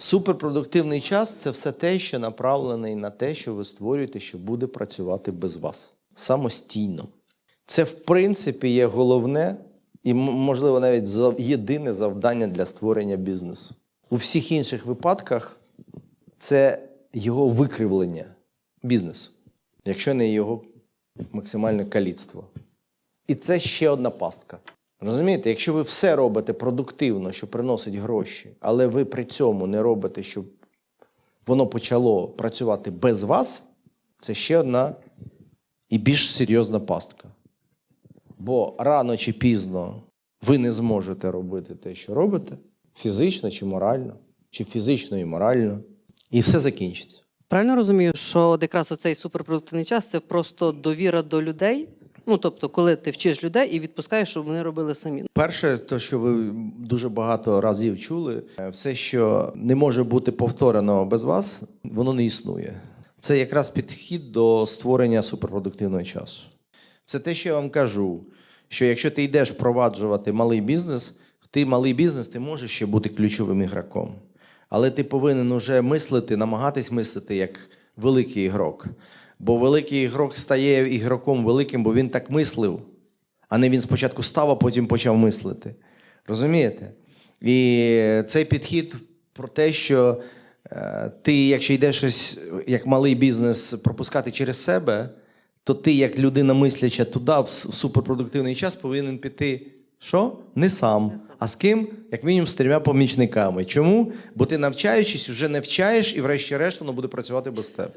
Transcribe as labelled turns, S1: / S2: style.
S1: Суперпродуктивний час це все те, що направлений на те, що ви створюєте, що буде працювати без вас самостійно. Це, в принципі, є головне і, можливо, навіть єдине завдання для створення бізнесу. У всіх інших випадках це його викривлення бізнесу, якщо не його максимальне каліцтво. І це ще одна пастка. Розумієте, якщо ви все робите продуктивно, що приносить гроші, але ви при цьому не робите, щоб воно почало працювати без вас, це ще одна і більш серйозна пастка. Бо рано чи пізно ви не зможете робити те, що робите, фізично чи морально, чи фізично і морально, і все закінчиться.
S2: Правильно розумію, що от якраз оцей суперпродуктивний час це просто довіра до людей. Ну тобто, коли ти вчиш людей і відпускаєш, щоб вони робили самі.
S1: Перше, то що ви дуже багато разів чули, е, все, що не може бути повторено без вас, воно не існує. Це якраз підхід до створення суперпродуктивного часу. Це те, що я вам кажу, що якщо ти йдеш впроваджувати малий бізнес, ти малий бізнес, ти можеш ще бути ключовим ігроком. Але ти повинен уже мислити, намагатись мислити як великий ігрок. Бо великий ігрок стає ігроком великим, бо він так мислив, а не він спочатку став, а потім почав мислити. Розумієте? І цей підхід про те, що е, ти, якщо йдеш щось як малий бізнес пропускати через себе, то ти, як людина мисляча туди, в в суперпродуктивний час, повинен піти. Що? Не сам. А з ким? Як мінімум з трьома помічниками. Чому? Бо ти навчаючись, вже не вчаєш, і врешті-решт воно буде працювати без тебе.